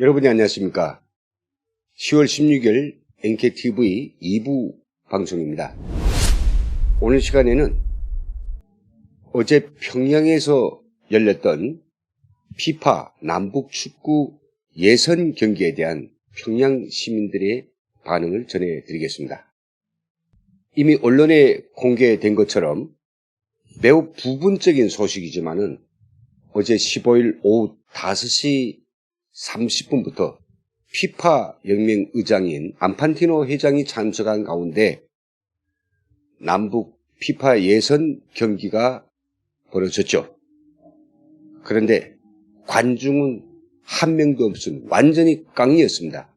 여러분이 안녕하십니까. 10월 16일 NKTV 2부 방송입니다. 오늘 시간에는 어제 평양에서 열렸던 피파 남북 축구 예선 경기에 대한 평양 시민들의 반응을 전해드리겠습니다. 이미 언론에 공개된 것처럼 매우 부분적인 소식이지만은 어제 15일 오후 5시 30분부터 피파 영명 의장인 안판티노 회장이 참석한 가운데 남북 피파 예선 경기가 벌어졌죠. 그런데 관중은 한 명도 없은 완전히 깡이었습니다.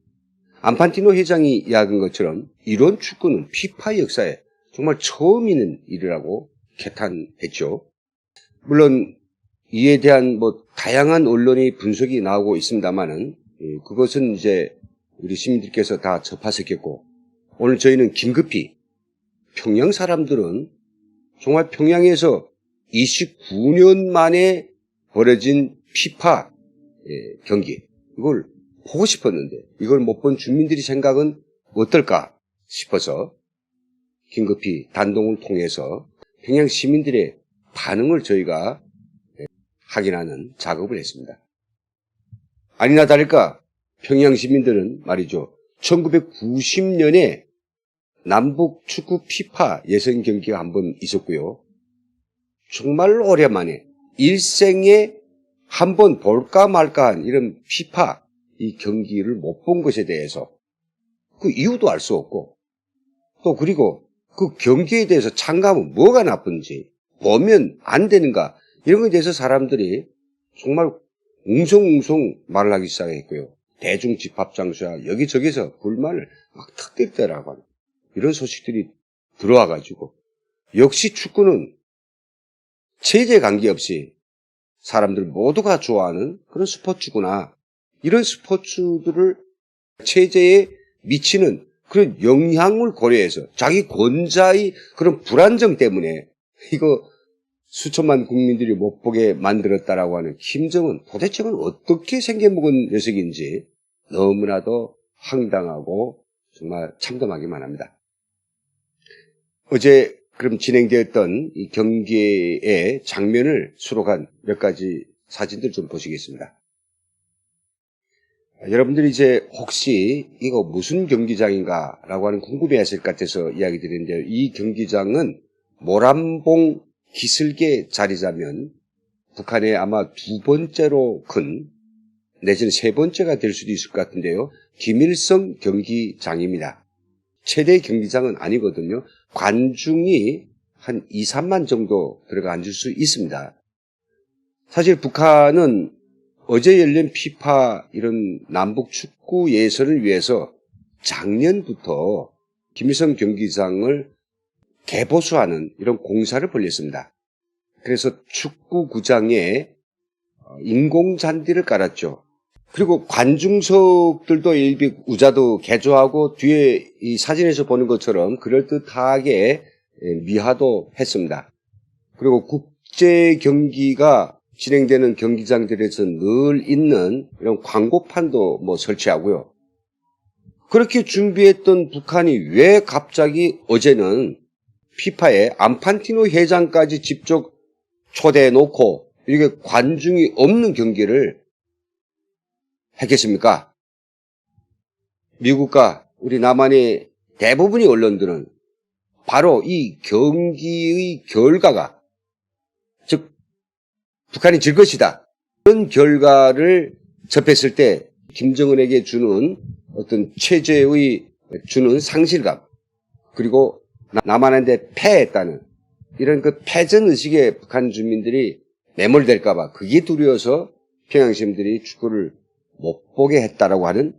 안판티노 회장이 이야기한 것처럼 이런 축구는 피파 역사에 정말 처음 있는 일이라고 개탄했죠. 물론 이에 대한 뭐 다양한 언론의 분석이 나오고 있습니다만은 예, 그것은 이제 우리 시민들께서 다 접하셨겠고 오늘 저희는 긴급히 평양 사람들은 정말 평양에서 29년 만에 벌어진 피파 예, 경기 이걸 보고 싶었는데 이걸 못 본 주민들이 생각은 어떨까 싶어서 긴급히 단동을 통해서 평양 시민들의 반응을 저희가 확인하는 작업을 했습니다. 아니나 다를까 평양 시민들은 말이죠. 1990년에 남북 축구 피파 예선 경기가 한 번 있었고요. 정말 오랜만에 일생에 한 번 볼까 말까 한 이런 피파 이 경기를 못 본 것에 대해서 그 이유도 알 수 없고 또 그리고 그 경기에 대해서 참가하면 뭐가 나쁜지 보면 안 되는가 이런 것에 대해서 사람들이 정말 웅성웅성 말을 하기 시작했고요. 대중 집합장소야 여기저기서 불만을 막 턱대더라고 하는 이런 소식들이 들어와가지고 역시 축구는 체제 관계없이 사람들 모두가 좋아하는 그런 스포츠구나. 이런 스포츠들을 체제에 미치는 그런 영향을 고려해서 자기 권자의 그런 불안정 때문에 이거 수천만 국민들이 못 보게 만들었다라고 하는 김정은 도대체는 어떻게 생겨먹은 녀석인지 너무나도 황당하고 정말 참담하기만 합니다. 어제 그럼 진행되었던 이 경기의 장면을 수록한 몇 가지 사진들 좀 보시겠습니다. 여러분들이 이제 혹시 이거 무슨 경기장인가 라고 하는 궁금해 하실 것 같아서 이야기 드리는데요. 이 경기장은 모란봉 기슭에 자리 잡면 북한의 아마 두 번째로 큰 내지는 세 번째가 될 수도 있을 것 같은데요. 김일성 경기장입니다. 최대 경기장은 아니거든요. 관중이 한 2, 3만 정도 들어가 앉을 수 있습니다. 사실 북한은 어제 열린 피파 이런 남북 축구 예선을 위해서 작년부터 김일성 경기장을 개보수하는 이런 공사를 벌렸습니다. 그래서 축구구장에 인공잔디를 깔았죠. 그리고 관중석들도 일비 우자도 개조하고 뒤에 이 사진에서 보는 것처럼 그럴듯하게 미화도 했습니다. 그리고 국제 경기가 진행되는 경기장들에서 늘 있는 이런 광고판도 뭐 설치하고요. 그렇게 준비했던 북한이 왜 갑자기 어제는 피파에 안판티노 회장까지 직접 초대해 놓고 이렇게 관중이 없는 경기를 했겠습니까? 미국과 우리 남한의 대부분의 언론들은 바로 이 경기의 결과가 즉 북한이 질 것이다. 그런 결과를 접했을 때 김정은에게 주는 어떤 체제의 주는 상실감 그리고 남한한테 패했다는 이런 그 패전 의식에 북한 주민들이 매몰될까봐 그게 두려워서 평양 시민들이 축구를 못 보게 했다라고 하는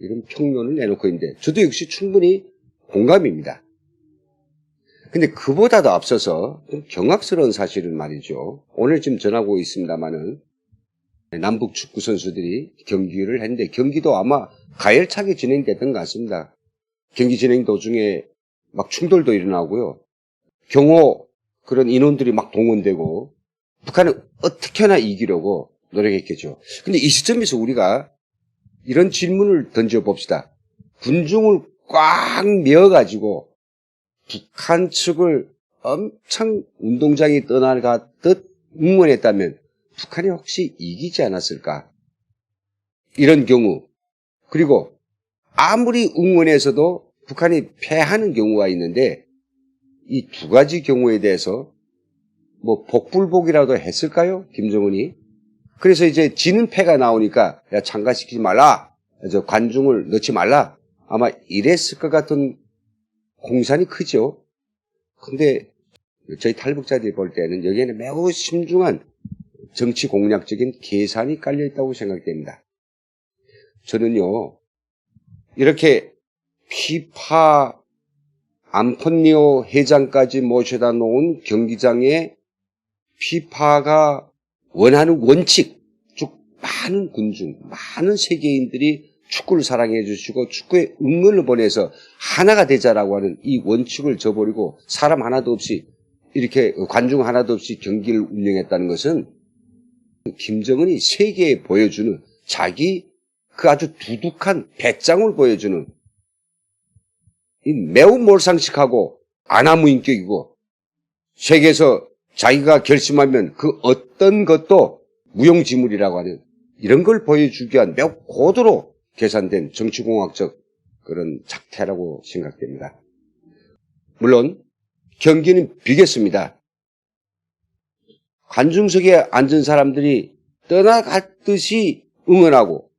이런 평론을 내놓고 있는데 저도 역시 충분히 공감입니다. 근데 그보다도 앞서서 좀 경악스러운 사실은 말이죠. 오늘 지금 전하고 있습니다만은 남북 축구 선수들이 경기를 했는데 경기도 아마 가열차게 진행됐던 것 같습니다. 경기 진행 도중에 막 충돌도 일어나고요. 경호 그런 인원들이 막 동원되고 북한은 어떻게나 이기려고 노력했겠죠. 근데 이 시점에서 우리가 이런 질문을 던져봅시다. 군중을 꽉 메어가지고 북한 측을 엄청 운동장이 떠나가듯 응원했다면 북한이 혹시 이기지 않았을까? 이런 경우 그리고 아무리 응원해서도 북한이 패하는 경우가 있는데 이 두 가지 경우에 대해서 뭐 복불복이라도 했을까요? 김정은이 그래서 이제 지는 패가 나오니까 야 참가시키지 말라 저 관중을 넣지 말라 아마 이랬을 것 같은 공산이 크죠. 근데 저희 탈북자들이 볼 때는 여기에는 매우 심중한 정치 공략적인 계산이 깔려 있다고 생각됩니다. 저는요, 이렇게 피파 안폰니오 회장까지 모셔다 놓은 경기장에 피파가 원하는 원칙, 쭉 많은 군중, 많은 세계인들이 축구를 사랑해 주시고 축구에 응원을 보내서 하나가 되자라고 하는 이 원칙을 저버리고 사람 하나도 없이 이렇게 관중 하나도 없이 경기를 운영했다는 것은 김정은이 세계에 보여주는 자기 그 아주 두둑한 배짱을 보여주는 이 매우 몰상식하고 아나무인격이고 세계에서 자기가 결심하면 그 어떤 것도 무용지물이라고 하는 이런 걸 보여주기 위한 매우 고도로 계산된 정치공학적 그런 작태라고 생각됩니다. 물론 경기는 비겠습니다. 관중석에 앉은 사람들이 떠나갔듯이 응원하고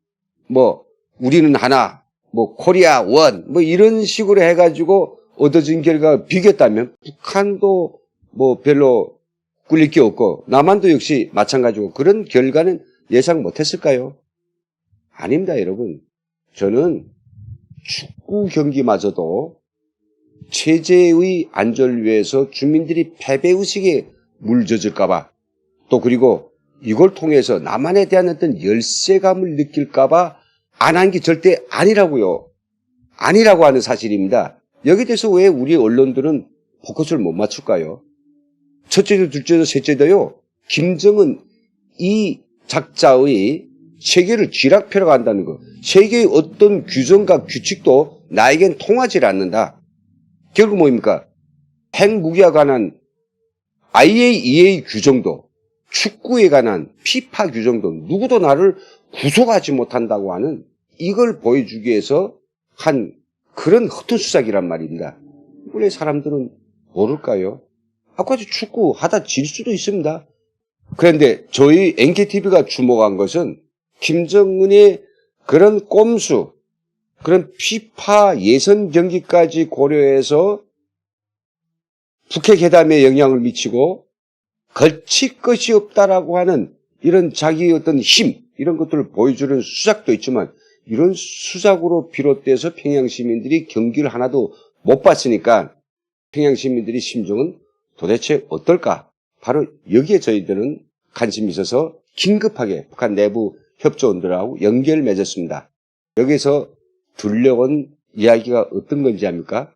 뭐 우리는 하나 뭐 코리아 원 뭐 이런 식으로 해가지고 얻어진 결과가 비겼다면 북한도 뭐 별로 꿀릴 게 없고 남한도 역시 마찬가지고 그런 결과는 예상 못했을까요? 아닙니다, 여러분. 저는 축구 경기마저도 체제의 안전을 위해서 주민들이 패배의식에 물젖을까봐 또 그리고 이걸 통해서 남한에 대한 어떤 열세감을 느낄까봐 안 한 게 절대 아니라고요. 아니라고 하는 사실입니다. 여기에 대해서 왜 우리 언론들은 포커스를 못 맞출까요? 첫째도 둘째도 셋째도요. 김정은 이 작자의 세계를 쥐락펴러 간다는 거. 세계의 어떤 규정과 규칙도 나에겐 통하지 않는다. 결국 뭡니까? 핵무기와 관한 IAEA 규정도 축구에 관한 피파 규정도 누구도 나를 구속하지 못한다고 하는 이걸 보여주기 위해서 한 그런 허튼 수작이란 말입니다. 원래 사람들은 모를까요? 아까지 축구 하다 질 수도 있습니다. 그런데 저희 NKTV가 주목한 것은 김정은의 그런 꼼수, 그런 피파 예선 경기까지 고려해서 북핵 회담에 영향을 미치고 걸칠 것이 없다라고 하는 이런 자기 어떤 힘 이런 것들을 보여주는 수작도 있지만 이런 수작으로 비롯돼서 평양 시민들이 경기를 하나도 못 봤으니까 평양 시민들의 심정은 도대체 어떨까? 바로 여기에 저희들은 관심이 있어서 긴급하게 북한 내부 협조원들하고 연결을 맺었습니다. 여기서 들려온 이야기가 어떤 건지 압니까?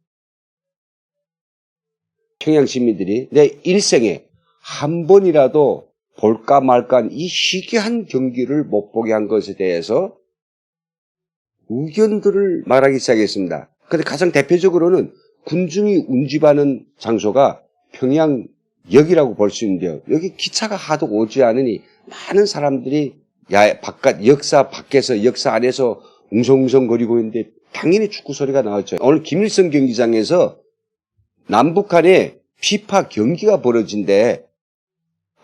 평양 시민들이 내 일생에 한 번이라도 볼까 말까 한이 희귀한 경기를 못 보게 한 것에 대해서 의견들을 말하기 시작했습니다. 근데 가장 대표적으로는 군중이 운집하는 장소가 평양역이라고 볼 수 있는데요. 여기 기차가 하도 오지 않으니 많은 사람들이 야, 바깥, 역사 밖에서, 역사 안에서 웅성웅성 거리고 있는데 당연히 축구 소리가 나왔죠. 오늘 김일성 경기장에서 남북한의 피파 경기가 벌어진대.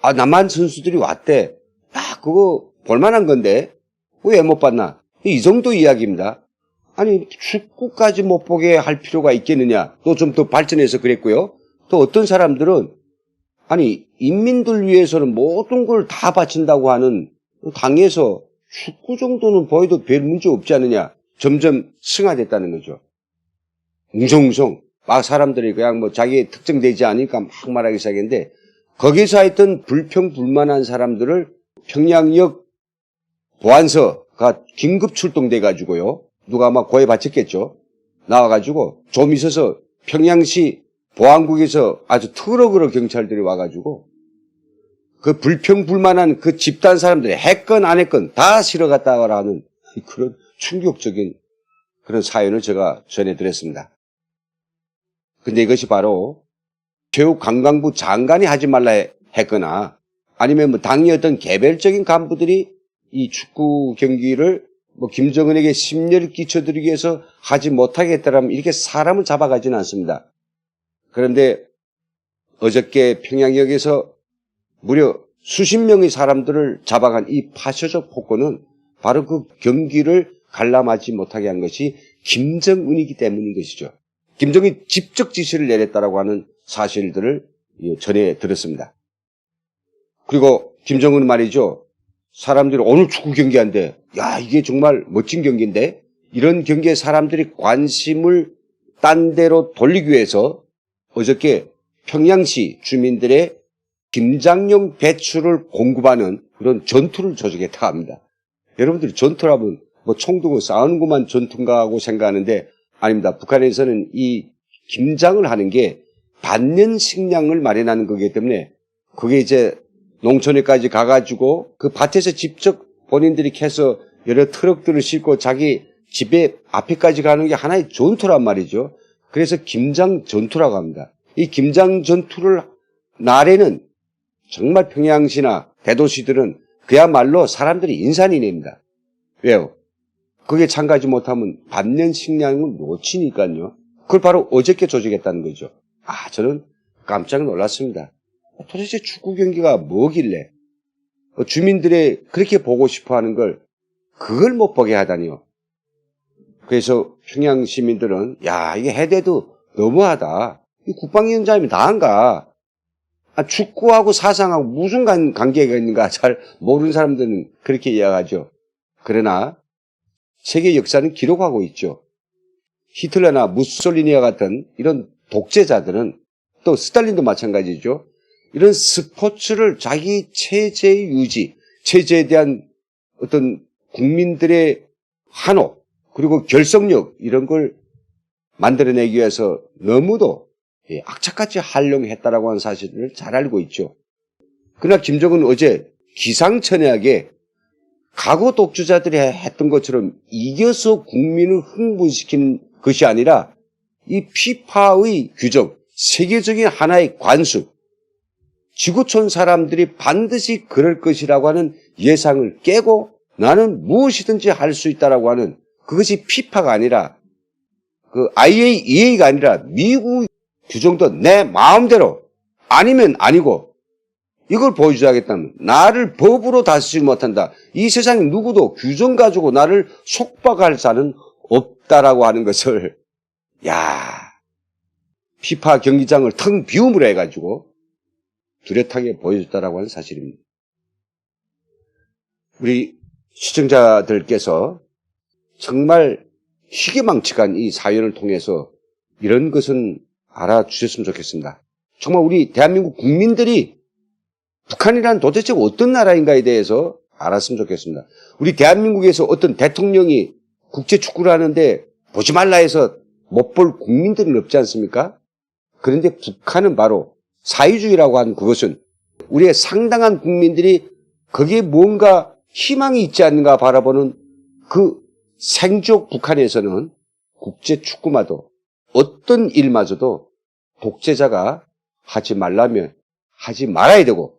아, 남한 선수들이 왔대. 아, 그거 볼만한 건데. 왜 못 봤나? 이 정도 이야기입니다. 아니, 축구까지 못 보게 할 필요가 있겠느냐. 또 좀 더 발전해서 그랬고요. 또 어떤 사람들은, 아니, 인민들 위해서는 모든 걸 다 바친다고 하는 당에서 축구 정도는 보여도 별 문제 없지 않느냐. 점점 승화됐다는 거죠. 웅성웅성. 막 사람들이 그냥 뭐 자기 특정되지 않으니까 막 말하기 시작했는데 거기서 하여튼 불평불만한 사람들을 평양역 보안서 가 긴급 출동돼 가지고요. 누가 아마 고해 바쳤겠죠. 나와 가지고 좀 있어서 평양시 보안국에서 아주 트럭으로 경찰들이 와 가지고 그 불평불만한 그 집단 사람들이 했건 안 했건 다 실어갔다라는 그런 충격적인 그런 사연을 제가 전해드렸습니다. 근데 이것이 바로 체육관광부 장관이 하지 말라 했거나 아니면 뭐 당의 어떤 개별적인 간부들이 이 축구 경기를 뭐 김정은에게 심려를 끼쳐드리기 위해서 하지 못하게 했다면 이렇게 사람을 잡아가지는 않습니다. 그런데 어저께 평양역에서 무려 수십 명의 사람들을 잡아간 이 파쇼적 폭거는 바로 그 경기를 관람하지 못하게 한 것이 김정은이기 때문인 것이죠. 김정은이 직접 지시를 내렸다라고 하는 사실들을 전해 들었습니다. 그리고 김정은 말이죠. 사람들이 오늘 축구 경기한데, 야, 이게 정말 멋진 경기인데, 이런 경기에 사람들이 관심을 딴 데로 돌리기 위해서 어저께 평양시 주민들의 김장용 배추를 공급하는 그런 전투를 조직했다 합니다. 여러분들이 전투라면 뭐 총두고 싸우는 것만 전투인가 하고 생각하는데 아닙니다. 북한에서는 이 김장을 하는 게 반년 식량을 마련하는 거기 때문에 그게 이제 농촌에까지 가가지고 그 밭에서 직접 본인들이 캐서 여러 트럭들을 싣고 자기 집에 앞에까지 가는 게 하나의 전투란 말이죠. 그래서 김장 전투라고 합니다. 이 김장 전투를 날에는 정말 평양시나 대도시들은 그야말로 사람들이 인산이냅니다. 왜요? 그게 참가하지 못하면 반년 식량을 놓치니까요. 그걸 바로 어저께 조직했다는 거죠. 아, 저는 깜짝 놀랐습니다. 도대체 축구 경기가 뭐길래 어, 주민들의 그렇게 보고 싶어 하는 걸 그걸 못 보게 하다니요. 그래서 평양 시민들은 야, 이게 해대도 너무하다. 이 국방위원장님이 다한가? 아, 축구하고 사상하고 무슨 관, 관계가 있는가 잘 모르는 사람들은 그렇게 이야기하죠. 그러나 세계 역사는 기록하고 있죠. 히틀러나 무솔리니와 같은 이런 독재자들은 또 스탈린도 마찬가지죠. 이런 스포츠를 자기 체제의 유지, 체제에 대한 어떤 국민들의 환호, 그리고 결속력, 이런 걸 만들어내기 위해서 너무도 예, 악착같이 활용했다라고 하는 사실을 잘 알고 있죠. 그러나 김정은 어제 기상천외하게 과거 독주자들이 했던 것처럼 이겨서 국민을 흥분시키는 것이 아니라 이 피파의 규정, 세계적인 하나의 관습, 지구촌 사람들이 반드시 그럴 것이라고 하는 예상을 깨고 나는 무엇이든지 할 수 있다라고 하는 그것이 피파가 아니라 그 IAEA가 아니라 미국 규정도 내 마음대로 아니면 아니고 이걸 보여줘야겠다면 나를 법으로 다스리지 못한다. 이 세상에 누구도 규정 가지고 나를 속박할 자는 없다라고 하는 것을 야 피파 경기장을 텅 비움으로 해가지고 뚜렷하게 보여줬다라고 하는 사실입니다. 우리 시청자들께서 정말 희귀망측한 이 사연을 통해서 이런 것은 알아주셨으면 좋겠습니다. 정말 우리 대한민국 국민들이 북한이란 도대체 어떤 나라인가에 대해서 알았으면 좋겠습니다. 우리 대한민국에서 어떤 대통령이 국제 축구를 하는데 보지 말라 해서 못 볼 국민들은 없지 않습니까? 그런데 북한은 바로 사회주의라고 하는 그것은 우리의 상당한 국민들이 거기에 뭔가 희망이 있지 않는가 바라보는 그 생족 북한에서는 국제 축구마도 어떤 일마저도 독재자가 하지 말라면 하지 말아야 되고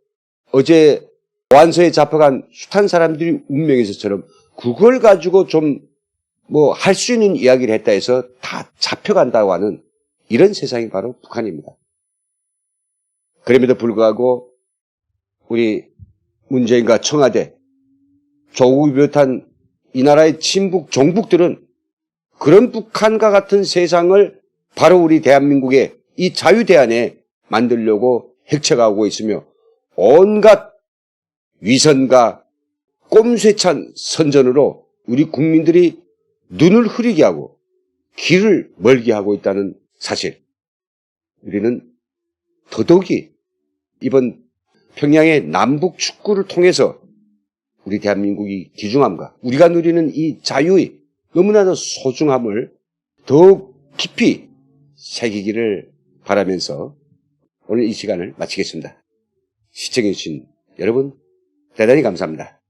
어제 보안소에 잡혀간 숱한 사람들이 운명에서처럼 그걸 가지고 좀 뭐 할 수 있는 이야기를 했다 해서 다 잡혀간다고 하는 이런 세상이 바로 북한입니다. 그럼에도 불구하고 우리 문재인과 청와대, 조국을 비롯한 이 나라의 친북, 종북들은 그런 북한과 같은 세상을 바로 우리 대한민국의 이 자유대안에 만들려고 핵쳐가고 있으며 온갖 위선과 꼼쇠찬 선전으로 우리 국민들이 눈을 흐리게 하고 길을 멀게 하고 있다는 사실. 우리는 더더욱이 이번 평양의 남북 축구를 통해서 우리 대한민국이 귀중함과 우리가 누리는 이 자유의 너무나도 소중함을 더욱 깊이 새기기를 바라면서 오늘 이 시간을 마치겠습니다. 시청해주신 여러분 대단히 감사합니다.